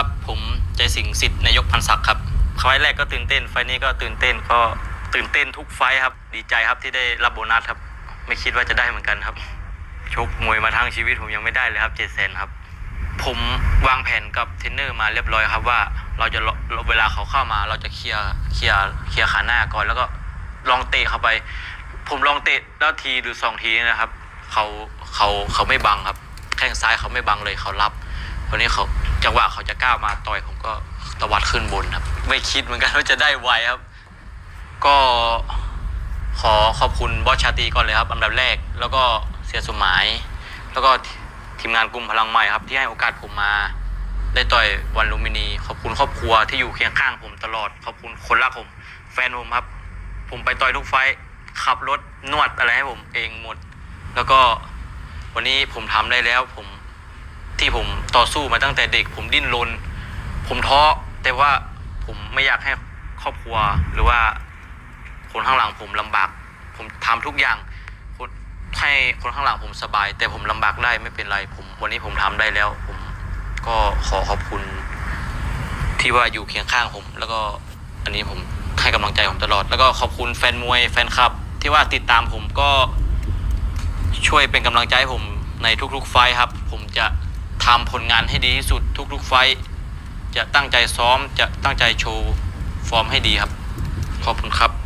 ครับ ผมใจสิงสิทธิ์นายกพันศักดิ์ครับไฟล์แรกก็ตื่นเต้น ไฟล์นี้ก็ตื่นเต้นก็ตื่นเต้นทุกไฟล์ครับ ดีใจครับที่ได้รับโบนัสครับ ไม่คิดว่าจะได้เหมือนกันครับ ชกมวยมาทั้งชีวิตผมยังไม่ได้เลยครับเจ็ดแสนครับ ผมวางแผนกับเทรนเนอร์มาเรียบร้อยครับว่าเราจะรอเวลาเขาเข้ามาเราจะเคลียร์เคลียร์เคลียร์ขาหน้าก่อนแล้วก็ลองเตะเข้าไป ผมลองเตะแล้วทีหรือสองทีนะครับเขาเขาเขาไม่บังครับ แข้งซ้ายเขาไม่บังเลยเขารับ วันนี้เขาจังหวะเขาจะก้าวมาต่อยผมก็ตวัดขึ้นบนครับ ไม่คิดเหมือนกันว่าจะได้ไวครับ ก็ขอขอบคุณบอสชาตีก่อนเลยครับ อันดับแรก แล้วก็เสียสมหมาย แล้วก็ทีมงานกลุ่มพลังใหม่ครับ ที่ให้โอกาสผมมา ได้ต่อยวันลุมพินี ขอบคุณครอบครัวที่อยู่เคียงข้างผมตลอด ขอบคุณคนรักผม แฟนผมครับ ผมไปต่อยทุกไฟท์ขับรถนวดอะไรให้ผมเองหมด แล้วก็วันนี้ผมทำได้แล้วผม ที่ผมต่อสู้มาตั้งแต่เด็ก ผมดิ้นรนผมท้อแต่ว่าผมไม่อยากให้ครอบครัวหรือว่าคนข้างหลังผมลำบาก ผมทำทุกอย่างให้คนข้างหลังผมสบาย แต่ผมลำบากได้ไม่เป็นไรผมวันนี้ผมทำได้แล้ว ผมก็ขอขอบคุณ ที่ว่าอยู่เคียงข้างผม แล้วก็อันนี้ผมให้กำลังใจผมตลอด แล้วก็ขอบคุณแฟนมวยแฟนคลับ ที่ว่าติดตามผมก็ช่วยเป็นกำลังใจให้ผมในทุกๆไฟครับ ผมจะ ทำผลงานให้ดีที่สุดทุกๆไฟท์จะตั้งใจซ้อมจะตั้งใจโชว์ฟอร์มให้ดีครับ ขอบคุณครับ